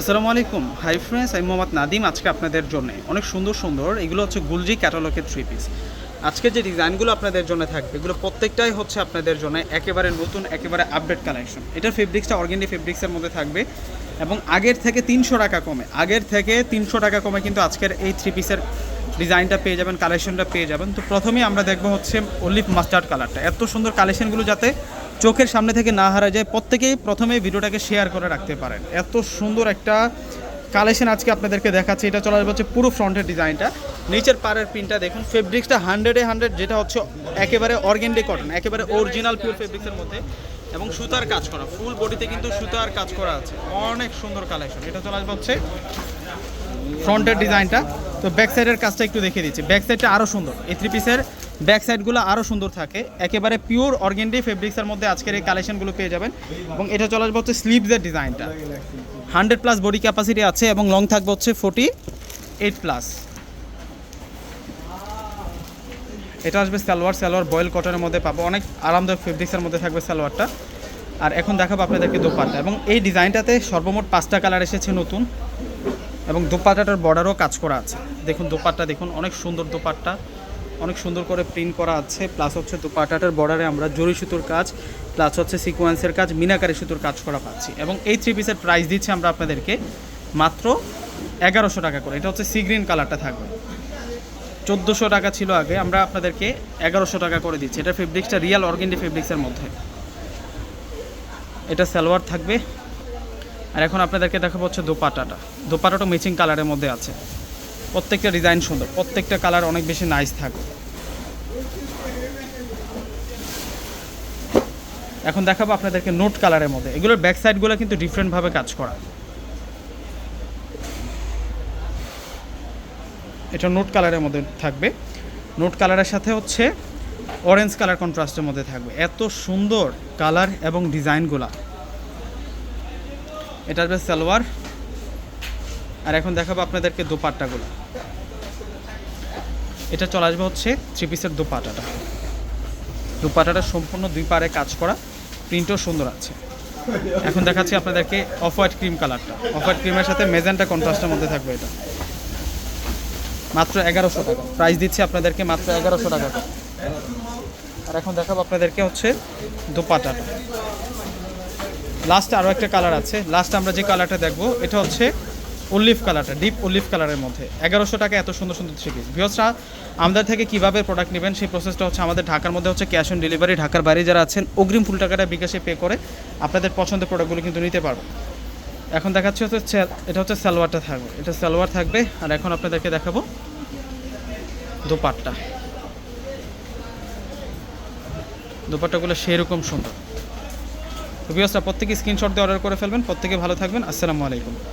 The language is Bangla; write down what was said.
আসসালামু আলাইকুম। হাই ফ্রেন্ডস আমি মোহাম্মদ নাদিম আজকে আপনাদের জন্য অনেক সুন্দর সুন্দর এগুলো হচ্ছে গুলজি ক্যাটালগের থ্রি পিস আজকে যে ডিজাইনগুলো আপনাদের জন্য থাকবে, এগুলো প্রত্যেকটাই হচ্ছে আপনাদের জন্য একেবারে নতুন, একেবারে আপডেট কালেকশন এটার ফেব্রিক্সটা অর্গেন্ডি ফেব্রিক্সের মধ্যে থাকবে। এবং আগের থেকে তিনশো টাকা কমে, আগের থেকে তিনশো টাকা কমে কিন্তু আজকের এই থ্রি পিসের ডিজাইনটা পেয়ে যাবেন কালেকশনটা পেয়ে যাবেন। তো প্রথমেই আমরা দেখব হচ্ছে অলিভ মাস্টার্ড কালারটা এত সুন্দর কালেকশনগুলো যাতে চোখের সামনে থেকে না হারা যায়। প্রত্যেকেই প্রথমে ভিডিওটাকে শেয়ার করে রাখতে পারেন। এত সুন্দর একটা কালেকশন আজকে আপনাদেরকে দেখাচ্ছি। এটা চলে আসবে হচ্ছে পুরো ফ্রন্টের ডিজাইনটা নিচের পাড়ের প্রিন্টটা দেখুন। ফেব্রিক্সটা হান্ড্রেডে হান্ড্রেড যেটা হচ্ছে একেবারে অর্গেন্ডি কটন একেবারে অরিজিনাল পিওর ফেব্রিক্সের মধ্যে। এবং সুতার কাজ করা ফুল বডিতে কিন্তু সুতার কাজ করা আছে। অনেক সুন্দর কালেকশন এটা চলে আসবে হচ্ছে ফ্রন্টের ডিজাইনটা তো ব্যাক সাইডের কাজটা একটু দেখিয়ে দিচ্ছি। ব্যাক সাইডটা আরও সুন্দর। এই থ্রি পিসের ব্যাক সাইডগুলো আরও সুন্দর থাকে। একেবারে পিওর অর্গেন্ডি ফেব্রিক্সের মধ্যে আজকের এই কালেকশনগুলো পেয়ে যাবেন। এবং এটা চলে আসবে হচ্ছে স্লিভসের ডিজাইনটা হান্ড্রেড প্লাস বডি ক্যাপাসিটি আছে এবং লং থাকবে হচ্ছে ফোর্টি এইট প্লাস এটা আসবে সালোয়ার সালোয়ার বয়েল কটনের মধ্যে পাবো। অনেক আরামদায়ক ফেব্রিক্সের মধ্যে থাকবে সালোয়ারটা। আর এখন দেখাবো আপনাদেরকে দোপাট্টা। এবং এই ডিজাইনটাতে সর্বমোট পাঁচটা কালার এসেছে নতুন। এবং দোপাট্টাটার বর্ডারও কাজ করা আছে। দেখুন, দোপাট্টা দেখুন, অনেক সুন্দর দোপাট্টা। অনেক সুন্দর করে প্রিন্ট করা আছে প্লাস হচ্ছে দোপাট্টাটার বর্ডারে আমরা জরি সুতোর কাজ প্লাস হচ্ছে সিকোয়েন্সের কাজ, মিনাকারি সুতোর কাজ করা পাচ্ছি। এবং এই থ্রি পিসের প্রাইস দিচ্ছি আমরা আপনাদেরকে মাত্র এগারোশো টাকা করে। এটা হচ্ছে সি গ্রিন কালারটা থাকবে। চোদ্দোশো টাকা ছিল আগে, আমরা আপনাদেরকে এগারোশো টাকা করে দিচ্ছি। এটা ফেব্রিক্সটা রিয়াল অর্গেন্ডি ফেব্রিক্সের মধ্যে। এটা সালোয়ার থাকবে। আর এখন আপনাদেরকে দেখাবো হচ্ছে দোপাটাটা। দোপাটাটা ম্যাচিং কালারের মধ্যে আছে। প্রত্যেকটা ডিজাইন সুন্দর, প্রত্যেকটা কালার অনেক বেশি নাইস থাকবে। এখন দেখাবো আপনাদেরকে নোট কালারের মধ্যে। এগুলোর ব্যাক সাইডগুলো কিন্তু ডিফারেন্টভাবে কাজ করা। এটা নোট কালারের মধ্যে থাকবে। নোট কালারের সাথে হচ্ছে অরেঞ্জ কালার কন্ট্রাস্টের মধ্যে থাকবে। এত সুন্দর কালার এবং ডিজাইনগুলা এটা আসবে সালোয়ার। আর এখন দেখাবো আপনাদেরকে দোপাট্টাগুলো। এটা চলে আসবে হচ্ছে থ্রি পিসের দোপাটাটা। দোপাটাটা সম্পূর্ণ দুই পারে কাজ করা প্রিন্টও সুন্দর আছে। এখন দেখাচ্ছি আপনাদেরকে অফ হোয়াইট ক্রিম কালারটা অফ হোয়াইট ক্রিমের সাথে মেজেন্টা কন্ট্রাস্টের মধ্যে থাকবে এটা। মাত্র এগারোশো টাকা। প্রাইস দিচ্ছি আপনাদেরকে মাত্র এগারোশো টাকা। আর এখন দেখাবো আপনাদেরকে হচ্ছে দোপাটাটা। লাস্ট আরও একটা কালার আছে। লাস্ট আমরা যে কালারটা দেখব, এটা হচ্ছে অলিভ কালারটা ডিপ অলিভ কালারের মধ্যে। এগারোশো টাকা এত সুন্দর সুন্দর থ্রি পিস ভিওসরা আমাদের থেকে কীভাবে প্রোডাক্ট নেবেন সেই প্রসেসটা হচ্ছে আমাদের ঢাকার মধ্যে হচ্ছে ক্যাশ অন ডেলিভারি ঢাকার বাইরে যারা আছেন, অগ্রিম ফুল টাকাটা বিকাশে পে করে আপনাদের পছন্দের প্রোডাক্টগুলো কিন্তু নিতে পারবেন। এখন দেখাচ্ছি হচ্ছে এটা হচ্ছে সালোয়ারটা থাকবে। এটা সালোয়ার থাকবে, আর এখন আপনাদেরকে দেখাবো দোপাট্টা। দোপাট্টাগুলো সেরকম সুন্দর। ভিওসরা প্রত্যেকে স্ক্রিনশট দিয়ে অর্ডার করে ফেলবেন। প্রত্যেকে ভালো থাকবেন। আসসালামু আলাইকুম।